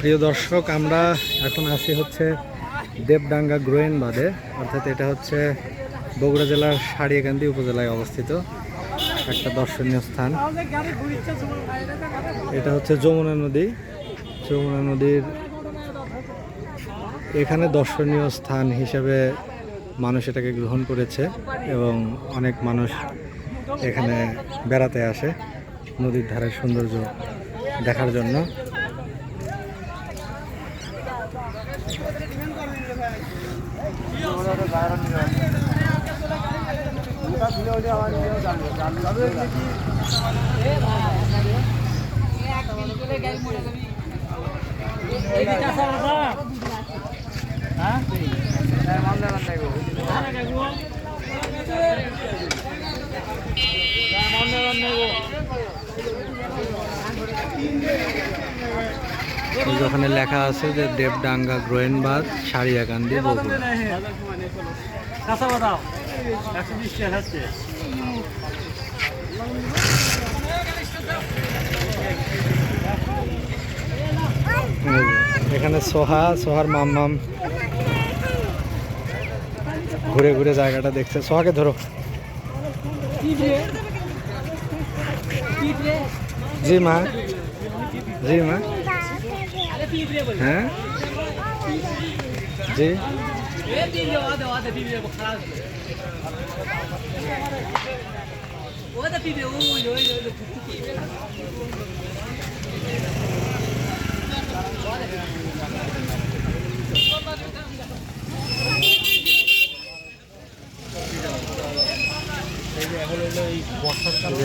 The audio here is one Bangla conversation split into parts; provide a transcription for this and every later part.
প্রিয় দর্শক, আমরা এখন আছি হচ্ছে দেবডাঙ্গা গ্রোয়েন বাদে অর্থাৎ এটা হচ্ছে বগুড়া জেলার সারিয়াকান্দি উপজেলায় অবস্থিত একটা দর্শনীয় স্থান। এটা হচ্ছে যমুনা নদী। যমুনা নদীর এখানে দর্শনীয় স্থান হিসেবে মানুষ এটাকে গ্রহণ করেছে এবং অনেক মানুষ এখানে বেড়াতে আসে নদীর ধারের সৌন্দর্য দেখার জন্য। এই ওখানে লেখা আছে যে দেবডাঙ্গা গ্রোয়েনবাদ সারিয়াকান্দি, বগুড়া। এখানে সোহা, সোহার মাম্মাম। ঘুরে ঘুরে জায়গাটা দেখছে। সোহাকে ধরো। জি মা। জি মা। হ্যাঁ?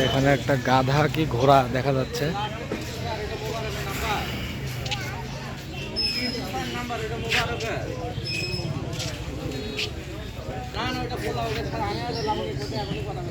এখানে একটা গাধা কি ঘোড়া দেখা যাচ্ছে। নাম্বার এটা মোবারকের না না ওটা বলা ওটা ছাড়া আমি লাভ কথা